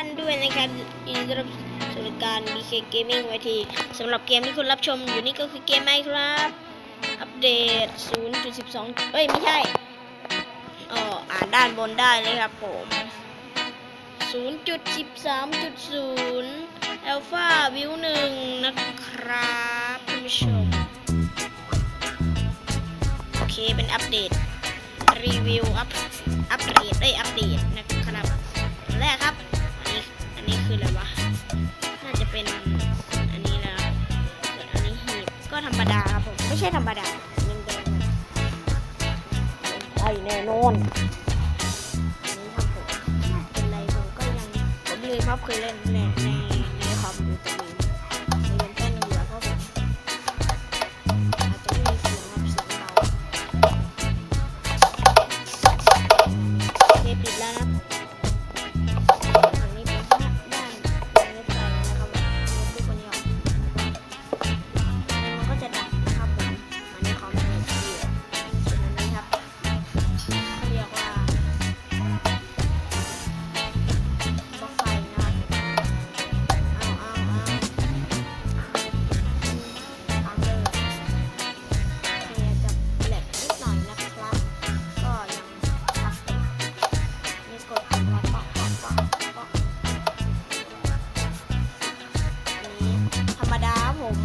านด้วยนะครับยินดีต้อนรับสู่รายการ BK Gaming ไว้ทีสำหรับเกมที่คุณรับชมอยู่นี่ก็คือเกมไหมครับ อัปเดต 0.12 เอ้ย ไม่ใช่เอออ่านด้านบนได้เลยครับผม 0.13.0 Alpha View 1 นะครับท่านผู้ชม โอเค เป็นอัปเดต รีวิว อัปอัปเดตได้ย อัปเดต คืออะไรวะ น่าจะเป็นอันนี้นะครับส่วนอันนี้หีบก็ธรรมดาครับผม ไม่ใช่ธรรมดาแดงๆใช่แน่นอนอันนี้ครับผมเป็นไรผมก็ยังผมลืมครับเคยเล่นแน่ รมดาผม